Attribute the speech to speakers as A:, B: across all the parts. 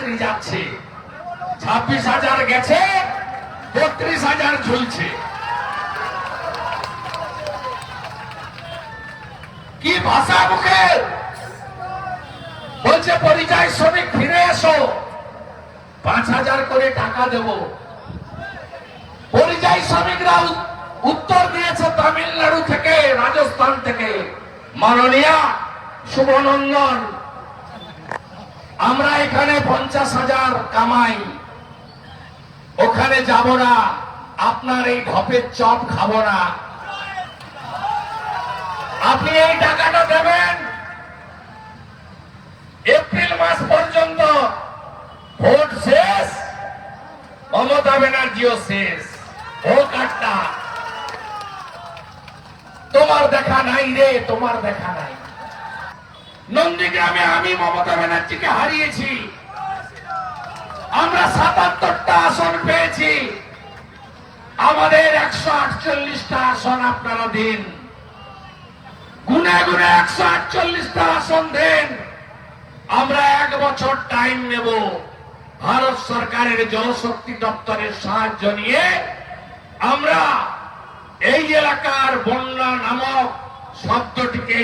A: চাকরি যাচ্ছে। ছাব্বিশ হাজার গেছে, বত্রিশ হাজার ঝুলছে। কি ভাষা মুখে? বলছে, পরিযায়ী শ্রমিক, ফিরে এসো। পাঁচ হাজার করে টাকা দেব। পরিযায়ী শ্রমিকরা উত্তর দিয়েছে তামিলনাড়ু থেকে, রাজস্থান থেকে। মাননীয়া শুভনন্দন আমরা এখানে পঞ্চাশ হাজার কামাই। ওখানে যাব না, আপনার এই ঢপের চপ খাব না। আপনি এই টাকাটা দেবেন। এপ্রিল মাস পর্যন্ত ভোট শেষ, মমতা ব্যানার্জিও শেষ, ভোট আটটা। তোমার দেখা নাই রে, তোমার দেখা নাই। নন্দীগ্রামে আমি মমতা ব্যানার্জিকে হারিয়েছি। আমরা সাতাত্তরটা আসন পেয়েছি। আমাদের একশো আটচল্লিশটা আসন আপনারা দিন। গুনে গুনে একশো আটচল্লিশটা আসন দেন। আমরা এক বছর টাইম নেব ভারত সরকারের জলশক্তি দপ্তরের সাহায্য নিয়ে। আমরা এই এলাকার বন্যা নামক শব্দটিকে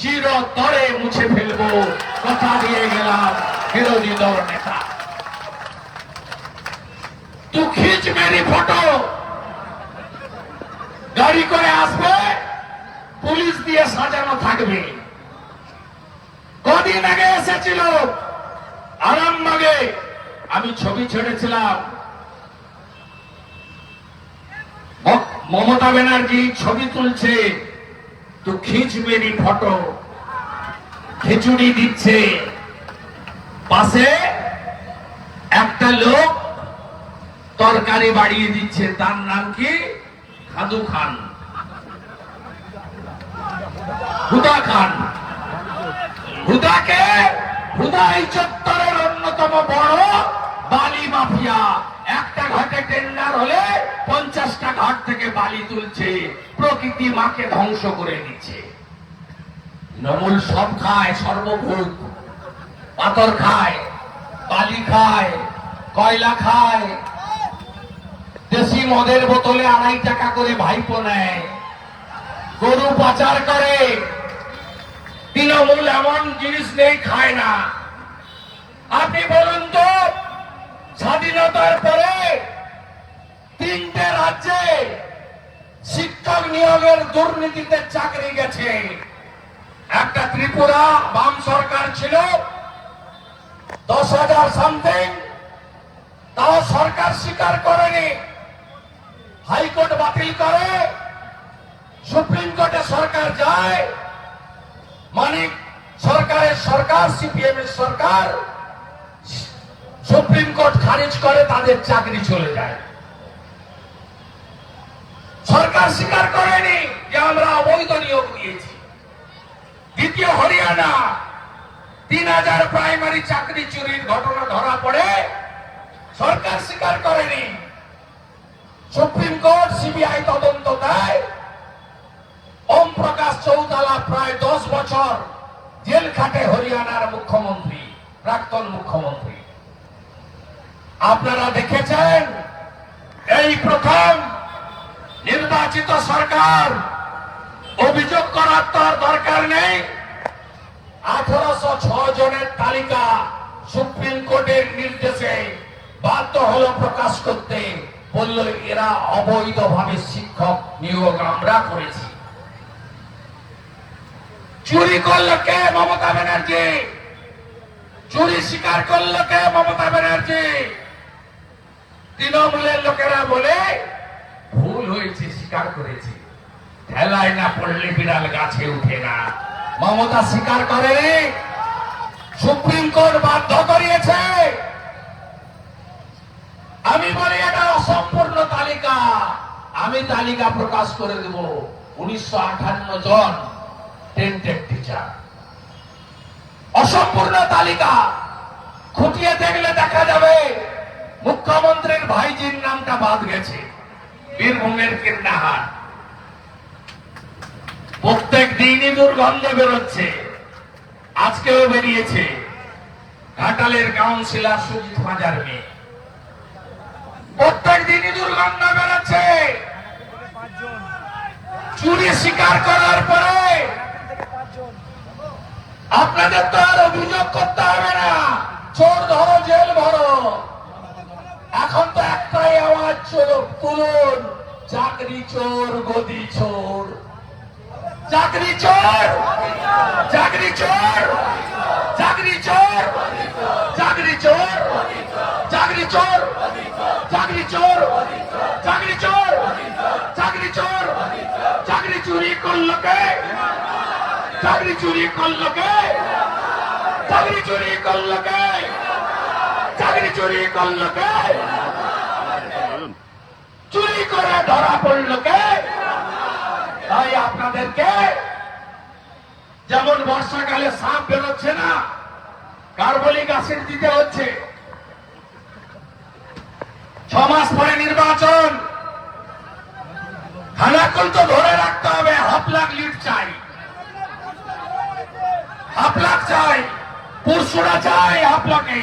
A: চিরতরে মুছে ফেলব। কথা দিয়ে গেলাম বিরোধী দল নেতা। তু খিচ মেরি ফটো। গাড়ি করে আসবে, পুলিশ দিয়ে সাজানো থাকবে। কদিন আগে এসেছিল আরামবাগে, আমি ছবি ছেড়েছিলাম। মমতা ব্যানার্জি ছবি তুলছে। তো খিচ মেরি ফটো। খিচুড়ি দিচ্ছে। পাশে একটা লোক তরকারি বাড়িয়ে দিচ্ছে। তার নাম কি? খাদু খান। হুদা খান। হুদাকে হুদা এই চত্বরের অন্যতম বড় বালি মাফিয়া। একটা ঘাটে টেন্ডার হলে পঞ্চাশটা ঘাট থেকে বালি তুলছে, প্রকৃতি মাকে ধ্বংস করে দিচ্ছে। নমুল সব খায়, সর্বভূত। পাথর খায়, বালি খায়, কয়লা খায়। দেশি মদের বোতলে আড়াই টাকা করে ভাইপো নেয়। গরু পাচার করে। তৃণমূল এমন জিনিস নেই, খায় না। আপনি বলুন তো, স্বাধীনতার পরে তিনটে রাজ্যে শিক্ষক নিয়োগের দুর্নীতিতে চাকরি গেছে। একটা ত্রিপুরা, বাম সরকার ছিল, দশ হাজার সামথিং তাও সরকার স্বীকার করেনি। হাইকোর্ট বাতিল করে, সুপ্রিম কোর্টে সরকার যায়। মানিক সরকারের সরকার সিপিএম এর সরকার, সুপ্রিম কোর্ট খারিজ করে, তাদের চাকরি চলে যায়। সরকার স্বীকার করেনি যে আমরা অবৈধ নিয়োগ দিয়েছি। দ্বিতীয় হরিয়ানা, তিন হাজার প্রাইমারি চাকরি চুরির ঘটনা ধরা পড়ে, সরকার স্বীকার করেনি। সুপ্রিম কোর্ট, সিবিআই তদন্ত দেয়। ওম প্রকাশ চৌতালা প্রায় দশ বছর জেল খাটে হরিয়ানার মুখ্যমন্ত্রী, প্রাক্তন মুখ্যমন্ত্রী। আপনারা দেখেছেন, এই প্রথম নির্বাচিত সরকার। অভিযোগ করার তো দরকার নেই। আঠারোশো জনের তালিকা সুপ্রিম কোর্টের নির্দেশে বাধ্য হলো প্রকাশ করতে। বলল, এরা অবৈধভাবে শিক্ষক নিয়োগ আমরা করেছি। চুরি করল কে মমতা ব্যানার্জি? চুরি স্বীকার করল কে মমতা ব্যানার্জি? তৃণমূলের লোকেরা বলে, ভুল হয়েছে। স্বীকার করেছে। ঠেলায় না পড়লে বিড়াল গাছে উঠে না। মমতা স্বীকার করে। সুপ্রিম কোর্ট বাধ্য করিয়েছে। আমি বলি, এটা অসম্পূর্ণ তালিকা। আমি তালিকা প্রকাশ করে দেব। উনিশশো জন টেন্টেড টিচার। অসম্পূর্ণ তালিকা। খুঁটিয়ে দেখলে দেখা যাবে, মুখ্যমন্ত্রীর ভাইজির নামটা বাদ গেছে। বীরভূমের কীর্ণাহাট প্রত্যেক দিনই দুর্গন্ধ বেরোচ্ছে। আজকেও বেরিয়েছে। ঘাটালের কাউন্সিলর সুজিত মাজার মেয়ে। প্রত্যেক দিনই দুর্গন্ধ বেড়াচ্ছে চুরি স্বীকার করার পরে আপনাদের তো আর অভিযোগ করতে হবে না। চোর ধরো, জেল ভরো। এখন তো একটাই আওয়াজ চলো তুলুন। চাকরি চোর, গদি চোর। চাকরি চোর চাকরি চোর চাকরি চোর চাকরি চোর চাকরি চোর চাকরি চোর চাকরি চোর চাকরি চোর, চাকরি চুরি করল কে? চাকরি চুরি করল কে? চাকরি চুরি করল কে? চাকরি চুরি করল কে? চুরি করে ধরা পড়ল কে? তাই আপনাদেরকে যেমন বর্ষাকালে সাপ বেরোচ্ছে না, কার্বলিক অ্যাসিড দিতে হচ্ছে। ছ মাস পরে নির্বাচন। খানাকুল তো ধরে রাখতে হবে, হাফ লাখ লিড চাই। হাফ লাখ চাই, পুরসুরা চাই হাফ লাখে।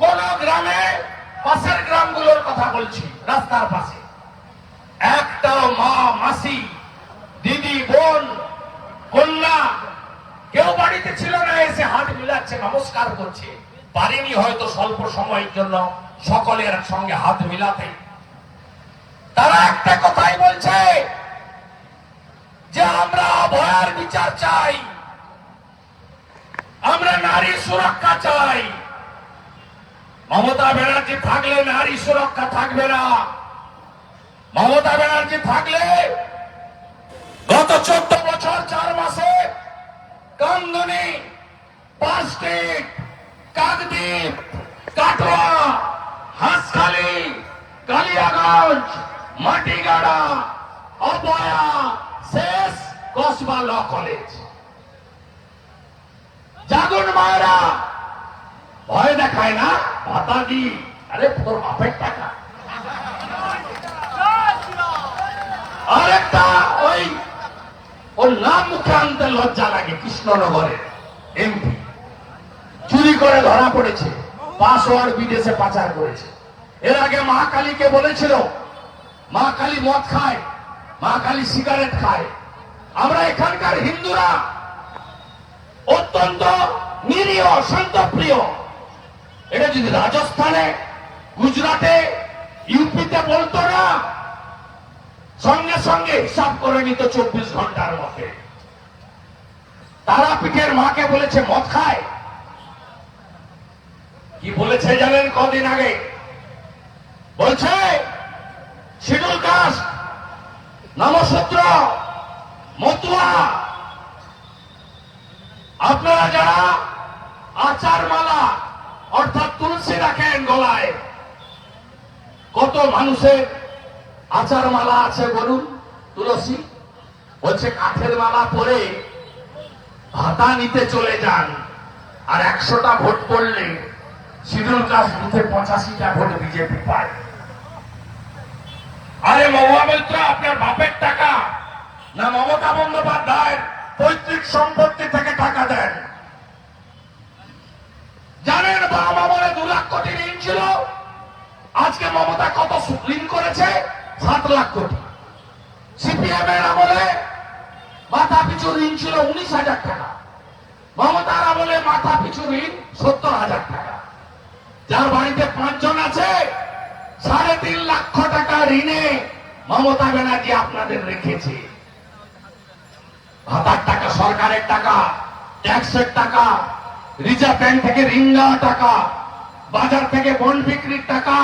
A: কোন গ্রামে পাশের গ্রামগুলোর কথা বলছি, রাস্তার পাশে। একটাও মা, মাসি, দিদি, বোন, কন্যা, কেউ বাড়িতে ছিল না, এসে হাত মিলাচ্ছে, নমস্কার করছে। পারেনি হয়তো স্বল্প সময়ের জন্য সকলের সঙ্গে হাত মিলাতে। তারা একটা কথাই বলছে, যে আমরা ভয়ার বিচার চাই, আমরা নারী সুরক্ষা চাই। মমতা ব্যানার্জি থাকলে নারী সুরক্ষা থাকবে না। মমতা ব্যানার্জি থাকলে গত চোদ্দ বছর চার মাসে কামদনি পাঁচটিক কাকদ্বীপ, কাটোয়া, হাঁসখালি, কালিয়াগঞ্জ, মাটিগাড়া, অপয়া, শেষ কসবা ল কলেজ। জাগুন মায়েরা, ভয় দেখায় না। ভাতা দি, আরে তোর বাপের টাকা। আরেকটা ওই ওর নাম মুখে আনতে লজ্জা লাগে কৃষ্ণনগরের এমপি চুরি করে ধরা পড়েছে, পাসওয়ার্ড বিদেশে পাচার করেছে। এর আগে মা কালীকে বলেছিল, মা কালী মদ খায়, মা কালী সিগারেট খায়। আমরা এখানকার হিন্দুরা অত্যন্ত নিরীহ, শান্তপ্রিয়। এটা যদি রাজস্থানে, গুজরাটে, ইউপিতে বলতো না, সঙ্গে সঙ্গে হিসাব করে নিত চব্বিশ ঘণ্টার মধ্যে। তারা পিঠের মাকে বলেছে, মদ খায়? কি বলেছে জানেন কদিন আগে? বলছে শিডুল কাস্ট, নমসূত্র, মতুয়া, আপনারা যারা আচার মালা অর্থাৎ তুলসী রাখেন গলায়। কত মানুষের আচার মালা আছে বলুন, তুলসী? বলছে, কাঠের মালা পরে ভাতা নিতে চলে যান, আর একশোটা ভোট পড়লে শিডিউল কাস্ট বুথে পঁচাশিটা ভোট বিজেপি পায়। আরে মহুয়া মৈত্র আপনার বাপের টাকা না মমতা বন্দ্যোপাধ্যায়ের পৈতৃক সম্পত্তি থেকে টাকা দেন? লাখ কোটি। সিপিএম এর আমলে মাথা পিছু ঋণ ছিল উনিশ হাজার টাকা। মমতার আমলে মাথা পিছু ঋণ সত্তর হাজার টাকা। যার বাড়িতে পাঁচজন আছে, সাড়ে তিন লক্ষ টাকা ঋণে মমতা ব্যানার্জি আপনাদের রেখেছে। ভাতার টাকা, সরকারের টাকা, ট্যাক্সের টাকা, রিজার্ভ ব্যাংক থেকে ঋণ নেওয়া টাকা, বাজার থেকে বন্ড বিক্রির টাকা,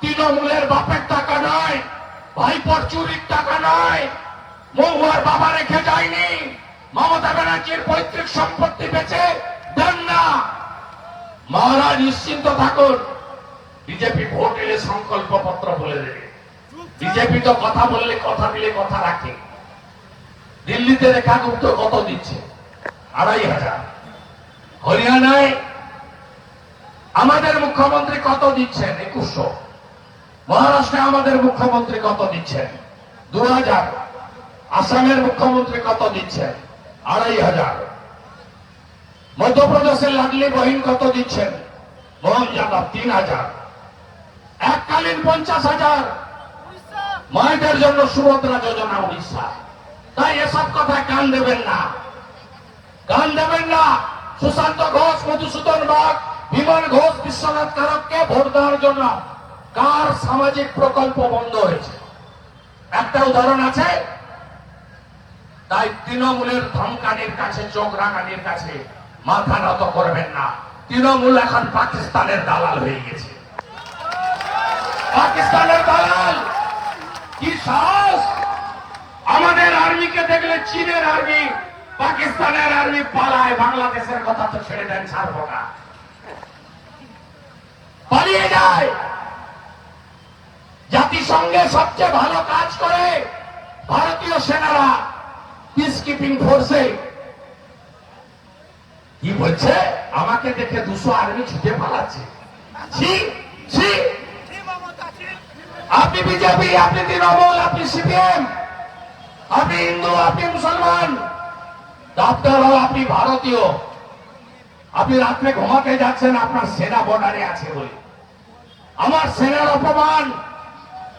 A: তৃণমূলের বাপের টাকা নয় ভাইপর চুরির টাকা নয়। মহুয়ার বাবা রেখে যায়নি। মমতা ব্যানার্জির পৈতৃক সম্পত্তি বেচে দেন না। মহারাজ নিশ্চিন্ত থাকুন। বিজেপি ভোট এলে সংকল্প পত্র বলে দেবে। বিজেপি তো কথা বললে, কথা দিলে কথা রাখে। দিল্লিতে রেখা গুপ্ত কত দিচ্ছে? আড়াই হাজার। হরিয়ানায় আমাদের মুখ্যমন্ত্রী কত দিচ্ছেন? একুশশো। মহারাষ্ট্রে আমাদের মুখ্যমন্ত্রী কত দিচ্ছেন? দু হাজার আসামের মুখ্যমন্ত্রী কত দিচ্ছেন? আড়াই হাজার। মধ্যপ্রদেশের লাডলি বহিন কত দিচ্ছেন? মোহন যাদব তিন হাজার। এককালীন পঞ্চাশ হাজার। মায়েদের জন্য সুভদ্রা যোজনা উড়িষ্যা। তাই এসব কথায় কান দেবেন না। কান দেবেন না। সুশান্ত ঘোষ, মধুসূদন বাগ বিমান ঘোষ, বিশ্বনাথ কারককে ভোট দেওয়ার জন্য কার সামাজিক প্রকল্প বন্ধ হয়েছে? একটা উদাহরণ আছে? তাই তৃণমূলের ধমকানির কাছে, চোখ রাঙানির কাছে মাথা নত করবেন না। তৃণমূল এখন পাকিস্তানের দালাল হয়ে গেছে। পাকিস্তানের দালাল! কি সাহস! আমাদের আর্মিকে দেখলে চীনের আর্মি, পাকিস্তানের আর্মি পালায়, বাংলাদেশের কথা তো ছেড়ে দেন, ছাড়বো না। পালিয়ে যায়! জাতিসংঘে সবচেয়ে ভালো কাজ করে ভারতীয় সেনারা পিস কিপিং ফোর্সে কি বলছে? আমাকে দেখে দুশো আর্মি ছুটে পালাচ্ছে। আপনি বিজেপি, আপনি তৃণমূল, আপনি সিপিএম, আপনি হিন্দু, আপনি মুসলমান। ডাক্তার হল আপনি ভারতীয়। আপনি রাত্রে ঘুমাতে যাচ্ছেন, আপনার সেনা বর্ডারে আছে বলে। আমার সেনার অপমান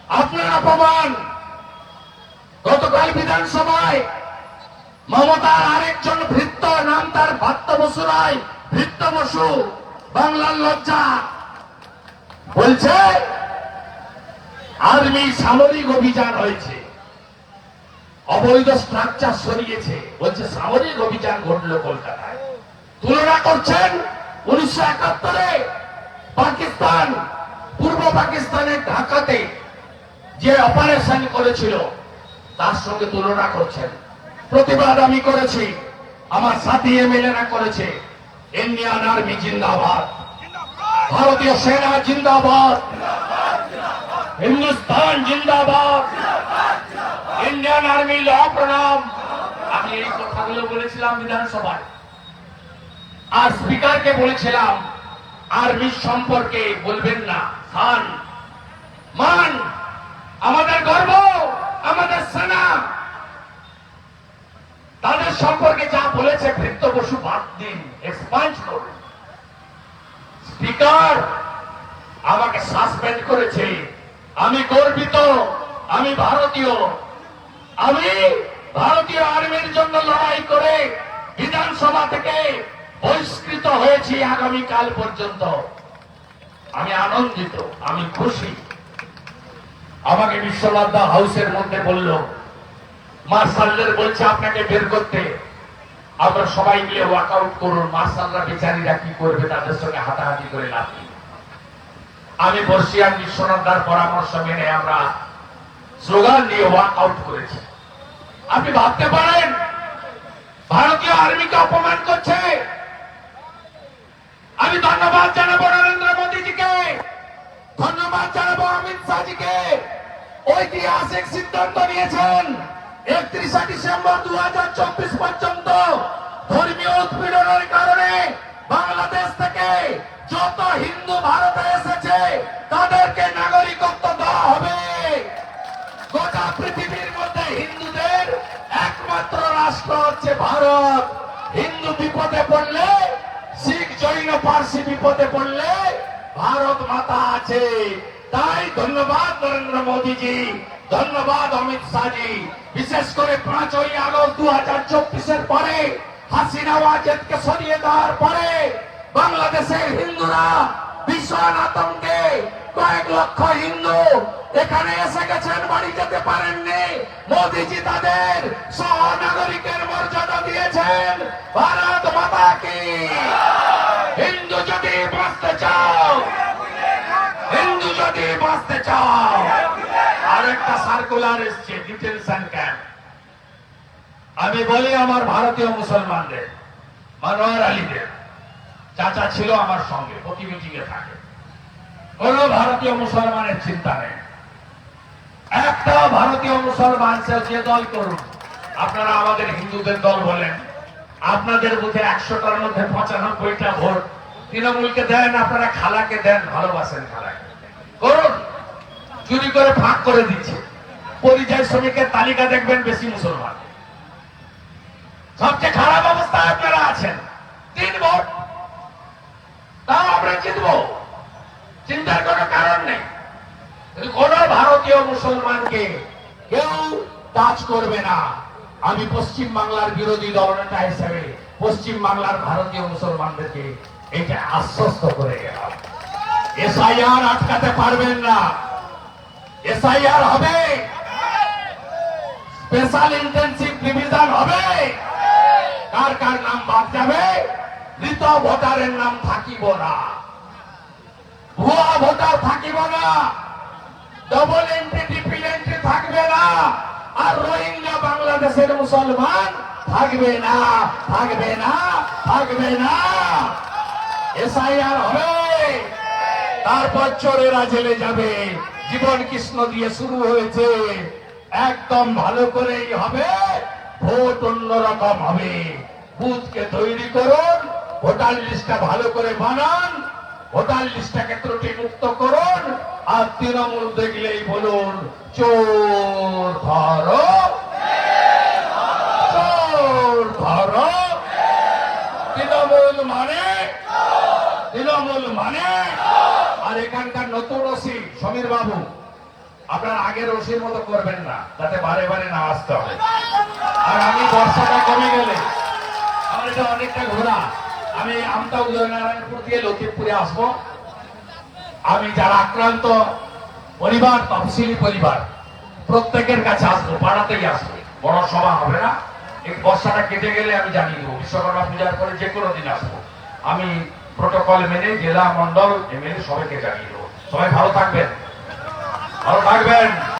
A: আপনার অপমান। গতকাল বিধানসভায় মমতার আরেকজন ভৃত্য, নাম তার ভাত্ত বসু রায়, ভৃত্য বসু, বাংলার লজ্জা। বলছে, আর্মি সামরিক অভিযান হয়েছে। অবৈধ স্ট্রাকচার সরিয়েছে। বলছে, সামরিক অভিযান ঘটলো কলকাতায়। তুলনা করছেন উনিশশো একাত্তরে পাকিস্তান, পূর্ব পাকিস্তানের ঢাকাতে। যে অপারেশন করেছিল, তার সঙ্গে তুলনা করছেন। প্রতিবাদ আমি করেছি। আমার সাথী এমএলএরা করেছে। ইন্ডিয়ান আর্মি জিন্দাবাদ। ভারতীয় সেনা জিন্দাবাদ। হিন্দুস্তান জিন্দাবাদ। ইন্ডিয়ান আর্মি ল প্রণাম। আমি এই কথাগুলো বলেছিলাম বিধানসভায়। আর স্পিকারকে বলেছিলাম, আর্মি সম্পর্কে বলবেন না। খান মান। আমাদের গর্ব, আমাদের সেনা। তাদের সম্পর্কে যা বলেছে ভৃত্য বসু বাদ দিন এক্সপাঞ্জ করুন। স্পিকার আমাকে সাসপেন্ড করেছে। আমি গর্বিত, আমি ভারতীয়। আমি ভারতীয় আর্মির জন্য লড়াই করে বিধানসভা থেকে বহিষ্কৃত হয়েছি আগামীকাল পর্যন্ত। আমি আনন্দিত, আমি খুশি। আমাকে বিশ্বনাথ দা হাউসের মধ্যে বলল, মার্শালদের বলছে আপনাকে বের করতে। আমরা সবাই মিলে ওয়ার্কআউট করুন। মার্শালরা বেচারীরা কি করবে তাদের সঙ্গে হাতাহাতি করে লাভ আমি বর্ষিয়ান বিশ্বনাথ দার পরামর্শ মেনে আমরা স্লোগান দিয়ে ওয়ার্কআউট করেছি। আপনি ভাবতে পারেন, ভারতীয় আর্মিকে অপমান করছে। আমি ধন্যবাদ জানাব নরেন্দ্র মোদীজিকে, ধন্যবাদ জানাব অমিত শাহজিকে। ঐতিহাসিক সিদ্ধান্ত নিয়েছেন। একত্রিশে ডিসেম্বর দু পর্যন্ত ধর্মীয় উৎপীড়নের কারণে বাংলাদেশ থেকে যত হিন্দু ভারতে এসেছে, তাদেরকে নাগরিকত্ব দেওয়া হবে। গোটা পৃথিবীর মধ্যে হিন্দুদের একমাত্র রাষ্ট্র হচ্ছে ভারত। হিন্দু বিপদে পড়লে, শিখ, জৈন, পার্সি বিপদে পড়লে ভারত মাতা আছে। তাই ধন্যবাদ নরেন্দ্র মোদীজি, ধন্যবাদ অমিত শাহজি। বিশেষ করে পাঁচই আগস্ট দু হাজার চব্বিশের পরে হাসিনা ওয়াজেদকে সরিয়ে দেওয়ার পরে বাংলাদেশের হিন্দুরা ভীষণ আতঙ্কে কয়েক লক্ষ হিন্দু এখানে এসে গেছেন, বাড়ি যেতে পারেননি। মোদীজি তাদের সহ নাগরিকের মর্যাদা দিয়েছেন। ভারত মাতা কি? আমি বলি আমার ভারতীয় মুসলমানদের, মনোয়ার আলীদের। চাচা ছিল আমার সঙ্গে প্রতি মিটিংয়ে থাকে। কোন ভারতীয় মুসলমানের চিন্তা নেই। একটা ভারতীয় মুসলমান যে দল করুন আপনারা আমাদের হিন্দুদের দল বলেন। আপনাদের বুথে একশোটার মধ্যে পঁচানব্বইটা ভোট। তৃণমূলকে দেন, আপনারা খালাকে দেন, ভালোবাসেন খালাকে। করুন। চুরি করে ভাগ করে দিচ্ছে। পরিযায়ী শ্রমিকের তালিকা দেখবেন বেশি মুসলমান। সবচেয়ে খারাপ অবস্থায় আপনারা আছেন। তিন ভোট। তাও আমরা জিতবো। চিন্তার কোনো কারণ নেই। কোন ভারতীয় মুসলমানকে কেউ টাচ করবে না। আমি পশ্চিম বাংলার বিরোধী দলনেতা হিসেবে পশ্চিম বাংলার ভারতীয় মুসলমানদেরকে এটা আশ্বস্ত করে গেলাম। এসআইআর আটকাতে পারবেন না। এসআইআর হবে। স্পেশাল ইন্টেন্সিভ ডিভিশন হবে। কার কার নাম বাদ যাবে? মৃত ভোটারের নাম থাকিব না। ভুয়া ভোটার থাকিব না। ডবল এন্ট্রি ট্রিপল এন্ট্রি থাকবে না। আর রোহিঙ্গা বাংলাদেশের মুসলমান থাকবে না। থাকবে না থাকবে না। এসআইআর হবে। তারপর চোরেরা জেলে যাবে। জীবন কৃষ্ণ দিয়ে শুরু হয়েছে। একদম ভালো করেই হবে, ভোট অন্যরকম হবে। বুথকে তৈরি করুন, ভোটার লিস্টটা ভালো করে বানান, ভোটার লিস্টটাকে ত্রুটি মুক্ত করুন, আর তৃণমূল দেখলেই বলুন, চোর ধরো। চোর ধরো। তৃণমূল মানে? তৃণমূল মানে? আর এখানকার নতুন ওসি সমীর বাবু, আপনার আগের ওসির মতো করবেন না, তাতে বারে বারে না আসতে হবে। আর আমি বর্ষাটা কমে গেলে, আমার এটা অনেকটা ঘোরা। আমি আমতা উদয়নারায়ণপুর দিয়ে লতিফপুরে আসব। আমি যারা আক্রান্ত পরিবার, তফসিলি পরিবার, প্রত্যেকের কাছে আসব, পাড়াতেই আসব। বড় সভা হবে না। এই বর্ষাটা কেটে গেলে আমি জানিয়ে দেবো, বিশ্বকর্মা পূজার পরে যে কোনো দিন আসব। আমি প্রোটোকল মেনে জেলা মন্ডল এমএলএ সবাইকে জানিয়ে দেবো। সবাই ভালো থাকবেন। ভালো থাকবেন।